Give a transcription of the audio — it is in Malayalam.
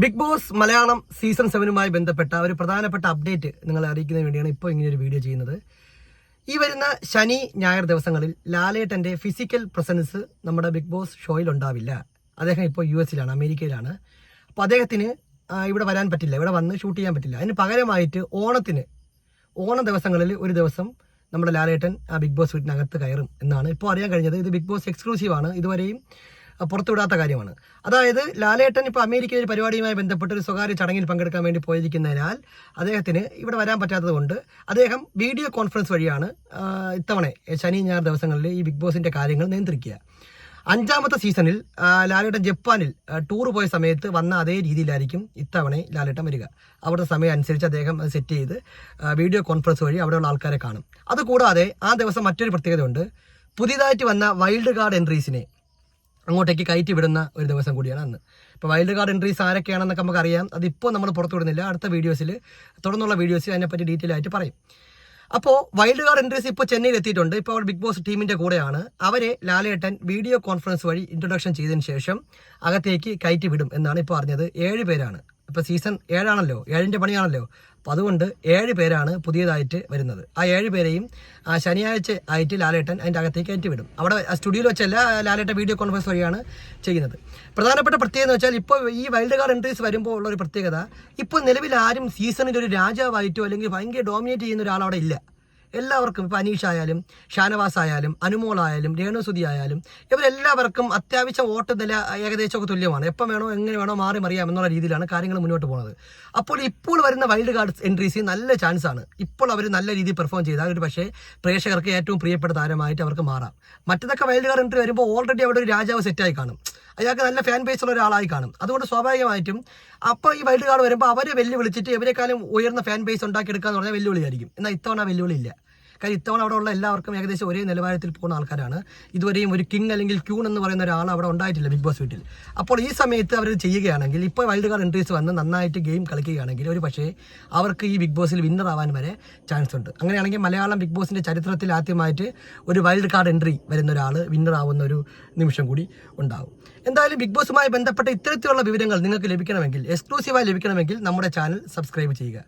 ബിഗ് ബോസ് മലയാളം സീസൺ സെവനുമായി ബന്ധപ്പെട്ട ഒരു പ്രധാനപ്പെട്ട അപ്ഡേറ്റ് നിങ്ങളെ അറിയിക്കുന്നതിന് വേണ്ടിയാണ് ഇപ്പോൾ ഒരു വീഡിയോ ചെയ്യുന്നത്. ഈ വരുന്ന ശനി ഞായർ ദിവസങ്ങളിൽ ലാലേട്ടന്റെ ഫിസിക്കൽ പ്രസൻസ് നമ്മുടെ ബിഗ് ബോസ് ഷോയിൽ ഉണ്ടാവില്ല. അദ്ദേഹം ഇപ്പോൾ യു എസിലാണ് അമേരിക്കയിലാണ്. അപ്പോൾ അദ്ദേഹത്തിന് ഇവിടെ വരാൻ പറ്റില്ല ഇവിടെ വന്ന് ഷൂട്ട് ചെയ്യാൻ പറ്റില്ല. അതിന് പകരമായിട്ട് ഓണത്തിന് ഓണ ദിവസങ്ങളിൽ ഒരു ദിവസം നമ്മുടെ ലാലേട്ടൻ ആ ബിഗ് ബോസ് വീട്ടിനകത്ത് കയറും എന്നാണ് ഇപ്പോൾ അറിയാൻ കഴിഞ്ഞത്. ഇത് ബിഗ് ബോസ് എക്സ്ക്ലൂസീവാണ് ഇതുവരെയും പുറത്തുവിടാത്ത കാര്യമാണ്. അതായത് ലാലേട്ടൻ ഇപ്പോൾ അമേരിക്കയിൽ ഒരു പരിപാടിയുമായി ബന്ധപ്പെട്ട് ഒരു സ്വകാര്യ ചടങ്ങിൽ പങ്കെടുക്കാൻ വേണ്ടി പോയിരിക്കുന്നതിനാൽ അദ്ദേഹത്തിന് ഇവിടെ വരാൻ പറ്റാത്തതുകൊണ്ട് അദ്ദേഹം വീഡിയോ കോൺഫറൻസ് വഴിയാണ് ഇത്തവണ ശനി ഞായർ ദിവസങ്ങളിൽ ഈ ബിഗ് ബോസിന്റെ കാര്യങ്ങൾ നിയന്ത്രിക്കുക. അഞ്ചാമത്തെ സീസണിൽ ലാലേട്ടൻ ജപ്പാനിൽ ടൂർ പോയ സമയത്ത് വന്ന അതേ രീതിയിലായിരിക്കും ഇത്തവണ ലാലേട്ടൻ വരിക. അവിടുത്തെ സമയം അനുസരിച്ച് അദ്ദേഹം അത് സെറ്റ് ചെയ്ത് വീഡിയോ കോൺഫറൻസ് വഴി അവിടെയുള്ള ആൾക്കാരെ കാണും. അതുകൂടാതെ ആ ദിവസം മറ്റൊരു പ്രത്യേകതയുണ്ട്. പുതിയതായിട്ട് വന്ന വൈൽഡ് കാർഡ് എൻട്രീസിനെ അങ്ങോട്ടേക്ക് കയറ്റി വിടുന്ന ഒരു ദിവസം കൂടിയാണ് അന്ന്. ഇപ്പോൾ വൈൽഡ് കാർഡ് എൻട്രീസ് ആരൊക്കെയാണെന്നൊക്കെ നമുക്കറിയാം. അതിപ്പോൾ നമ്മൾ പുറത്തു വിടുന്നില്ല. അടുത്ത വീഡിയോസിൽ തുടർന്നുള്ള വീഡിയോസിൽ അതിനെപ്പറ്റി ഡീറ്റെയിൽ ആയിട്ട് പറയും. അപ്പോൾ വൈൽഡ് കാർഡ് എൻട്രീസ് ഇപ്പോൾ ചെന്നൈയിൽ എത്തിയിട്ടുണ്ട്. ഇപ്പോൾ അവർ ബിഗ് ബോസ് ടീമിന്റെ കൂടെയാണ്. അവരെ ലാലേട്ടൻ വീഡിയോ കോൺഫറൻസ് വഴി ഇൻട്രൊഡക്ഷൻ ചെയ്തതിന് ശേഷം അകത്തേക്ക് കയറ്റി വിടും എന്നാണ് ഇപ്പോൾ അറിഞ്ഞത്. ഏഴ് പേരാണ്. ഇപ്പോൾ സീസൺ ഏഴാണല്ലോ ഏഴിന്റെ പണിയാണല്ലോ. അപ്പോൾ അതുകൊണ്ട് ഏഴ് പേരാണ് പുതിയതായിട്ട് വരുന്നത്. ആ ഏഴ് പേരെയും ആ, ശനിയാഴ്ച ആയിട്ട് ലാലേട്ടൻ അതിന്റെ അകത്തേക്ക് കയറ്റി വിടും അവിടെ സ്റ്റുഡിയോയിൽ വെച്ചല്ല ലാലേട്ടൻ വീഡിയോ കോൺഫറൻസ് വഴിയാണ് ചെയ്യുന്നത്. പ്രധാനപ്പെട്ട പ്രത്യേകത എന്ന് വെച്ചാൽ ഇപ്പോൾ ഈ വൈൽഡ് കാർഡ് എൻട്രീസ് വരുമ്പോൾ ഉള്ള ഒരു പ്രത്യേകത ഇപ്പോൾ നിലവിൽ ആരും സീസണിൽ ഒരു രാജാവായിട്ടോ അല്ലെങ്കിൽ ഭയങ്കര ഡോമിനേറ്റ് ചെയ്യുന്ന ഒരാൾ അവിടെ ഇല്ല. എല്ലാവർക്കും ഇപ്പം അനീഷ് ആയാലും ഷാനവാസ് ആയാലും അനുമോളായാലും രേണുസുതി ആയാലും ഇവരെല്ലാവർക്കും അത്യാവശ്യം വോട്ട് നില ഏകദേശമൊക്കെ തുല്യമാണ്. എപ്പം വേണോ എങ്ങനെ വേണോ മാറി മറിയാം എന്നുള്ള രീതിയിലാണ് കാര്യങ്ങൾ മുന്നോട്ട് പോകുന്നത് അപ്പോൾ ഇപ്പോൾ വരുന്ന വൈൽഡ് കാർഡ് എൻട്രീസ് നല്ല ചാൻസ് ആണ്. ഇപ്പോൾ അവർ നല്ല രീതിയിൽ പെർഫോം ചെയ്താൽ ഒരു പക്ഷേ പ്രേക്ഷകർക്ക് ഏറ്റവും പ്രിയപ്പെട്ട താരമായിട്ട് അവർക്ക് മാറാം. മറ്റതൊക്കെ വൈൽഡ് കാർഡ് എൻട്രി വരുമ്പോൾ ഓൾറെഡി അവിടെ ഒരു രാജാവ് സെറ്റായി കാണും. അയാൾക്ക് നല്ല ഫാൻ ബേസ് ഉള്ള ഒരാളായി കാണും. അതുകൊണ്ട് സ്വാഭാവികമായിട്ടും അപ്പോൾ ഈ വൈൽഡ് കാർഡ് വരുമ്പോൾ അവരെ വെല്ലുവിളിച്ചിട്ട് ഇവരെക്കാളും ഉയർന്ന ഫാൻ ബേസ് ഉണ്ടാക്കിയെടുക്കുക എന്ന് പറഞ്ഞാൽ വെല്ലുവിളിയായിരിക്കും എന്നാൽ ഇത്തവണ വെല്ലുവിളി ഇല്ല കാര്യം ഇത്തവണ അവിടെ ഉള്ള എല്ലാവർക്കും ഏകദേശം ഒരേ നിലവാരത്തിൽ പോകുന്ന ആൾക്കാരാണ്. ഇതുവരെയും ഒരു കിങ് അല്ലെങ്കിൽ ക്യൂൺ എന്ന് പറയുന്ന ഒരാൾ അവിടെ ഉണ്ടായിട്ടില്ല ബിഗ് ബോസ് വീട്ടിൽ. അപ്പോൾ ഈ സമയത്ത് അവർ ചെയ്യുകയാണെങ്കിൽ ഇപ്പോൾ വൈൽഡ് കാർഡ് എൻട്രീസ് വന്ന് നന്നായിട്ട് ഗെയിം കളിക്കുകയാണെങ്കിൽ ഒരു പക്ഷേ അവർക്ക് ഈ ബിഗ് ബോസിൽ വിന്നർ ആവാൻ വരെ ചാൻസ് ഉണ്ട്. അങ്ങനെയാണെങ്കിൽ മലയാളം ബിഗ് ബോസിന്റെ ചരിത്രത്തിൽ ആദ്യമായിട്ട് ഒരു വൈൽഡ് കാർഡ് എൻട്രി വരുന്ന ഒരാൾ വിന്നർ ആവുന്ന ഒരു നിമിഷം കൂടി ഉണ്ടാകും എന്തായാലും ബിഗ് ബോസുമായി ബന്ധപ്പെട്ട ഇത്തരത്തിലുള്ള വിവരങ്ങൾ നിങ്ങൾക്ക് ലഭിക്കണമെങ്കിൽ എക്സ്ക്ലൂസീവായി ലഭിക്കണമെങ്കിൽ നമ്മുടെ ചാനൽ സബ്സ്ക്രൈബ് ചെയ്യുക.